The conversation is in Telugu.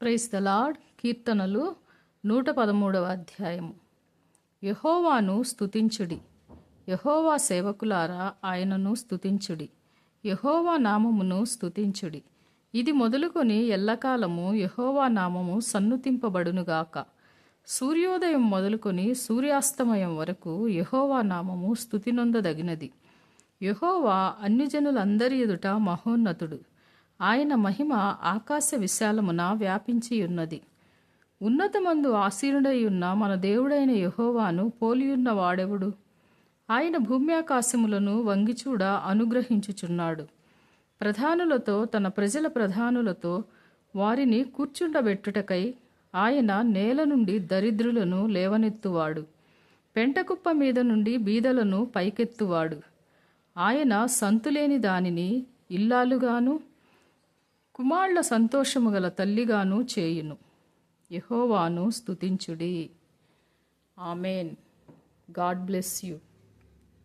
ప్రైస్ ద లార్డ్ కీర్తనలు నూట పదమూడవ అధ్యాయము. యహోవాను స్తుతించుడి. యహోవా సేవకులారా ఆయనను స్తుతించుడి. యహోవా నామమును స్తుతించుడి. ఇది మొదలుకొని ఎల్లకాలము యహోవా నామము సన్నుతింపబడునుగాక. సూర్యోదయం మొదలుకొని సూర్యాస్తమయం వరకు యహోవా నామము స్థుతినొందదగినది యహోవా అన్యజనులందరి ఎదుట మహోన్నతుడు. ఆయన మహిమ ఆకాశ విశాలమున వ్యాపించి ఉన్నది ఉన్నతమందు ఆసీనుడై ఉన్న మన దేవుడైన యహోవాను పోలియున్న వాడెవడు? ఆయన భూమ్యాకాశములను వంగిచూడ అనుగ్రహించుచున్నాడు. ప్రధానులతో తన ప్రజల ప్రధానులతో వారిని కూర్చుండబెట్టుటకై ఆయన నేల నుండి దరిద్రులను లేవనెత్తువాడు. పెంటకుప్ప మీద నుండి బీదలను పైకెత్తువాడు. ఆయన సంతులేని దానిని ఇల్లాలుగాను కుమారుల సంతోషము గల తల్లిగాను చేయును. యహోవాను స్తుతించుడి. ఆమెన్. God bless you.